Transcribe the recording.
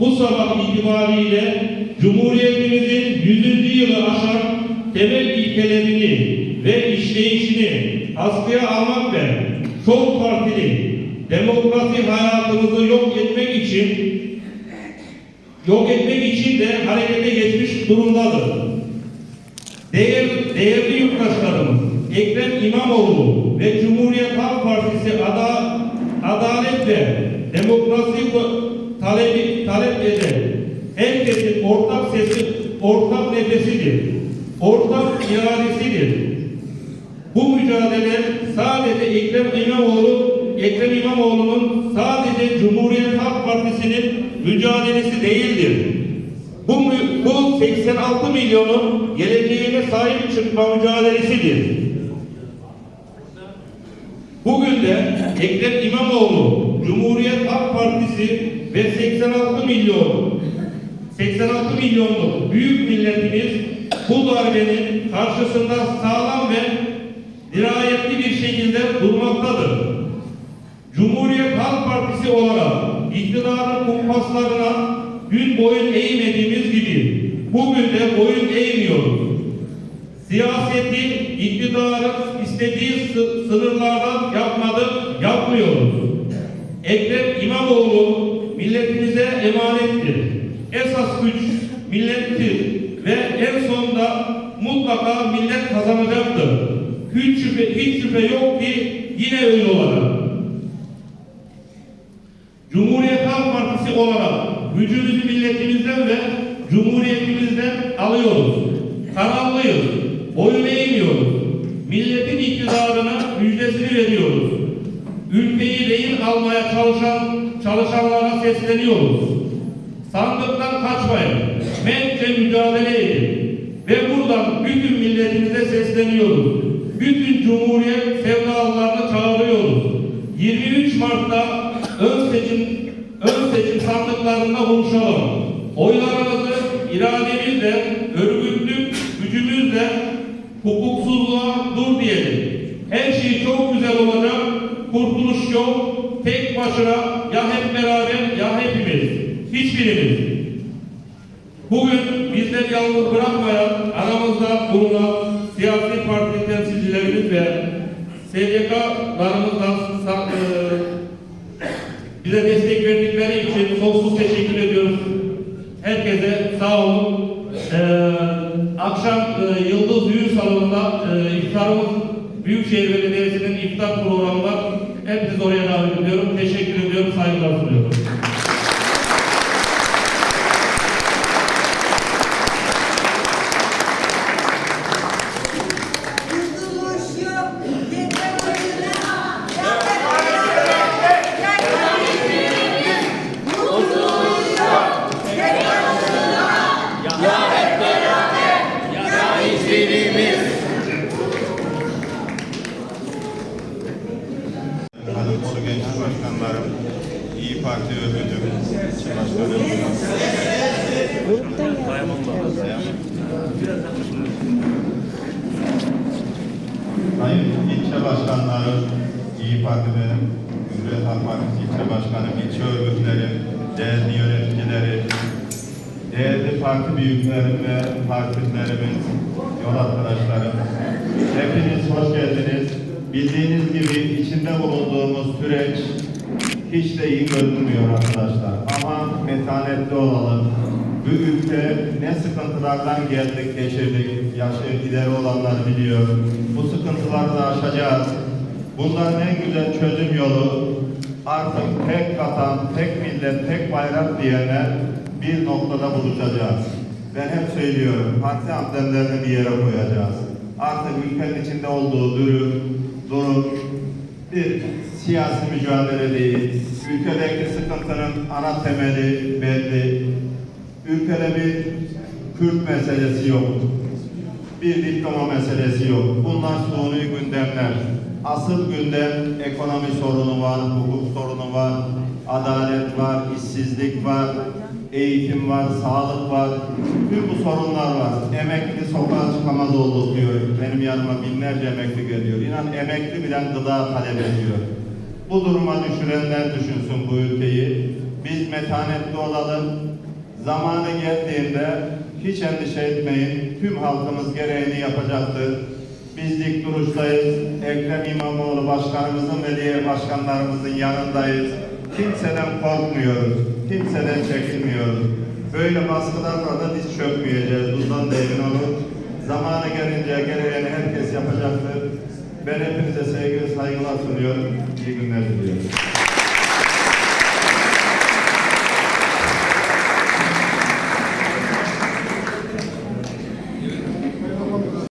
Bu sabah itibariyle Cumhuriyetimizin 100. yılı aşan temel ilkelerini ve işleyişini askıya almak ve çok partili demokrasi hayatımızı yok etmek için yok etmek için de harekete geçmiş durumdadır. Değer, değerli yurttaşlarımız, Ekrem İmamoğlu ve Cumhuriyet Halk Partisi ada adalet ve demokrasi talebi, talep eden herkesin ortak sesi, ortak nefesidir, ortak iradesidir. Bu mücadele sadece Ekrem İmamoğlu, Ekrem İmamoğlu'nun sadece Cumhuriyet Halk Partisi'nin mücadelesi değildir. Bu, bu 86 milyonun geleceğine sahip çıkma mücadelesidir. Bugün de Ekrem İmamoğlu, Cumhuriyet Halk Partisi ve 86 milyon 86 milyonluk büyük milletimiz bu darbenin karşısında sağlam ve dirayetli bir şekilde durmaktadır. Cumhuriyet Halk Partisi olarak iktidarın kumpaslarına gün boyun eğmediğimiz gibi bugün de boyun eğmiyoruz. Siyaseti iktidarın istediği sı- sınırlardan yapmadık, yapmıyoruz. Ekrem İmamoğlu milletimize emanettir. Esas güç millettir ve en sonunda mutlaka millet kazanacaktır. Hiç şüphe, hiç şüphe yok ki yine öyle olacak. Cumhuriyet Halk Partisi olarak gücümüzü milletimizden ve cumhuriyetimizden alıyoruz. Kararlıyız. Boyun eğmiyoruz. Milletin iktidarına müjdesini veriyoruz. Ülkeyi rehin almaya çalışan çalışanlara sesleniyoruz. Sandıktan kaçmayın. Mertçe mücadele edin. Ve buradan bütün milletimize sesleniyoruz. Bütün Cumhuriyet sevdalılarını çağırıyoruz. 23 Mart'ta ön seçim ön seçim sandıklarında buluşalım. Oylarımızı irademizle, gücümüzle hukuksuzluğa dur diyelim. Her şey çok güzel olacak. Kurtuluş yok. Tek başına ya hep beraber ya hepimiz. Hiçbirimiz. Bugün bizleri yalnız bırakmayan aramızda bulunan siyasi parti temsilcilerimiz ve SDK'larımızdan sa- eee, bize destek verdikleri için sonsuz teşekkür ediyoruz. Herkese sağ olun. Eee, akşam Salonu'nda eee iftarımız Büyükşehir Belediyesi'nin iftar programı var. Hepinizi oraya davet ediyorum. Teşekkür ediyorum. Saygılar sunuyorum. Kurtuluş yok, yeter oyuna. Kurtuluş yok, yeter oyuna. Hanım Kolu Genç Başkanlarım, İyi Parti Örgütü Başkanım. Sayın ilçe başkanları, İyi Parti benim, Cumhuriyet Halk Partisi ilçe başkanım, ilçe örgütlerim, değerli yöneticileri, değerli parti büyüklerim ve partilerimin yol arkadaşlarım. Hepiniz hoş geldiniz. Bildiğiniz gibi içinde bulunduğumuz süreç hiç de iyi görünmüyor arkadaşlar. Ama metanetli olalım. Bu ülke ne sıkıntılardan geldik, geçirdik. Yaşı ileri olanlar biliyor. Bu sıkıntıları da aşacağız. Bunların en güzel çözüm yolu artık tek vatan, tek millet, tek bayrak diyenler bir noktada buluşacağız. Ben hep söylüyorum, parti amblemlerini bir yere koyacağız. Artık ülkenin içinde olduğu durum, durum bir siyasi mücadele değil. Ülkedeki sıkıntının ana temeli belli. Ülkede bir Kürt meselesi yok. Bir diploma meselesi yok. Bunlar suni gündemler. Asıl gündem ekonomi sorunu var, hukuk sorunu var, adalet var, işsizlik var, eğitim var, sağlık var. Tüm bu sorunlar var. Emekli sokağa çıkamaz olduk diyor. Benim yanıma binlerce emekli geliyor. İnan emekli bile gıda talep ediyor. Bu duruma düşürenler düşünsün bu ülkeyi. Biz metanetli olalım. Zamanı geldiğinde hiç endişe etmeyin. Tüm halkımız gereğini yapacaktır. Biz dik duruştayız. Ekrem İmamoğlu başkanımızın ve diğer başkanlarımızın yanındayız. Kimseden korkmuyoruz. Kimseden çekinmiyoruz. Böyle baskılarla da diz çökmeyeceğiz. Bundan da emin olun. Zamanı gelince gereğini herkes yapacaktır. Ben hepinize sevgi ve saygılar sunuyorum. İyi günler diliyorum.